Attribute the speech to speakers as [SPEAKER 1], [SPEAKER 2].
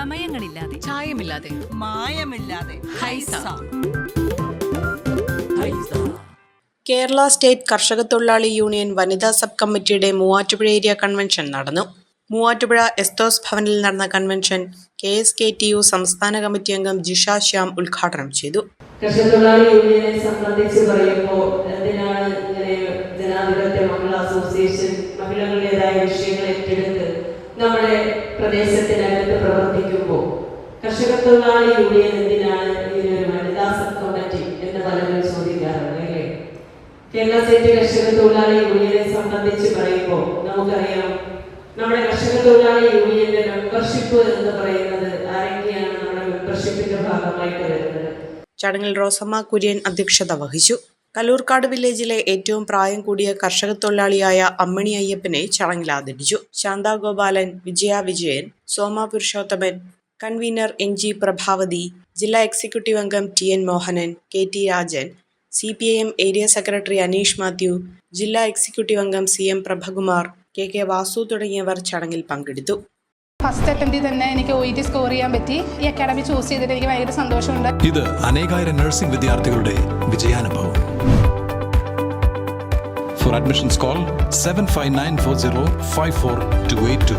[SPEAKER 1] ചമയങ്ങളില്ലാതെ
[SPEAKER 2] ചായമില്ലാതെ.
[SPEAKER 3] മായമില്ലാതെ.
[SPEAKER 2] ഹൈസ.
[SPEAKER 4] കേരള സ്റ്റേറ്റ് കർഷക തൊഴിലാളി യൂണിയൻ വനിതാ സബ് കമ്മിറ്റിയുടെ മൂവാറ്റുപുഴ ഏരിയ കൺവെൻഷൻ നടന്നു. മൂവാറ്റുപുഴ എസ്തോസ് ഭവനിൽ നടന്ന convention K S K T U സംസ്ഥാന കമ്മിറ്റി അംഗം ജിഷ ശ്യാം ഉദ്ഘാടനം ചെയ്തു.
[SPEAKER 5] കർഷകത്തൊഴിലാളി യൂണിയനെ സംബന്ധിച്ച് പറയുമ്പോൾ എന്തിനാണ് ഇങ്ങനെ ജനാധിപത്യ മഹിളാ അസോസിയേഷൻ മഹിളകളുടേതായ വിഷയങ്ങൾ ഏറ്റെടുത്ത് നമ്മുടെ പ്രവർത്തിക്കുമ്പോൾ യൂണിയൻ കമ്മിറ്റി യൂണിയനെ പറയുമ്പോൾ നമുക്കറിയാം നമ്മുടെ മെമ്പർഷിപ്പ് എന്ന് പറയുന്നത് നമ്മുടെ മെമ്പർഷിപ്പിന്റെ
[SPEAKER 4] ചടങ്ങിൽ റോസമ്മ കുര്യൻ അധ്യക്ഷത വഹിച്ചു. കല്ലൂർക്കാട് വില്ലേജിലെ ഏറ്റവും പ്രായം കൂടിയ കർഷക തൊഴിലാളിയായ അമ്മിണി അയ്യപ്പനെ ചടങ്ങിൽ ആദരിച്ചു. Shanthagopalan Vijaya Vijayan Soma Purushothaman convener N G Prabhavathi ജില്ലാ എക്സിക്യൂട്ടീവ് അംഗം T N Mohanan K T Rajan C P I M area secretary Aneesh Mathew ജില്ലാ എക്സിക്യൂട്ടീവ് അംഗം C M Prabhakumar K K Vasu തുടങ്ങിയവർ ചടങ്ങിൽ പങ്കെടുത്തു.
[SPEAKER 6] First അറ്റംപ്റ്റിൽ തന്നെ എനിക്ക് O T score ചെയ്യാൻ പറ്റി. ഈ അക്കാഡമി ചൂസ് ചെയ്തിട്ട് എനിക്ക് ഭയങ്കര സന്തോഷമുണ്ട്.
[SPEAKER 7] ഇത് അനേകായിരം നഴ്സിംഗ് വിദ്യാർത്ഥികളുടെ വിജയാനുഭവം. For admissions call seven five nine four zero five four two eight two